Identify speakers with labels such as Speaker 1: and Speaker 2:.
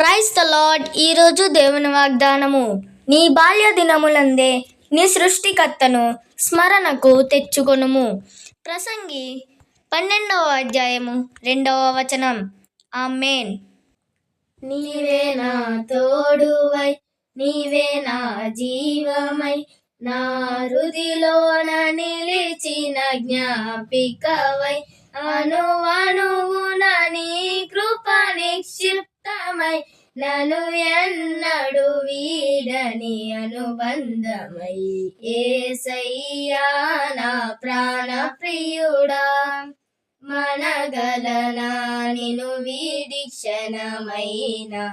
Speaker 1: క్రైస్త lord ఈరోజు దేవుని వాగ్దానము. నీ బాల్య దినములందే నీ సృష్టికర్తను స్మరణకు తెచ్చుకొనుము. ప్రసంగి పన్నెండవ అధ్యాయము రెండవ వచనం. ఆమెన్. నీవే నా తోడువై నీవే నా జీవమై నా హృదిలోన నిలిచిన జ్ఞాపికవై అనువను నిక్షిప్తమై నను ఎన్నడు వీడని అనుబంధమై ఏసయ్యా నా ప్రాణ ప్రియుడా మనగలనా నిను వీడి క్షణమైనా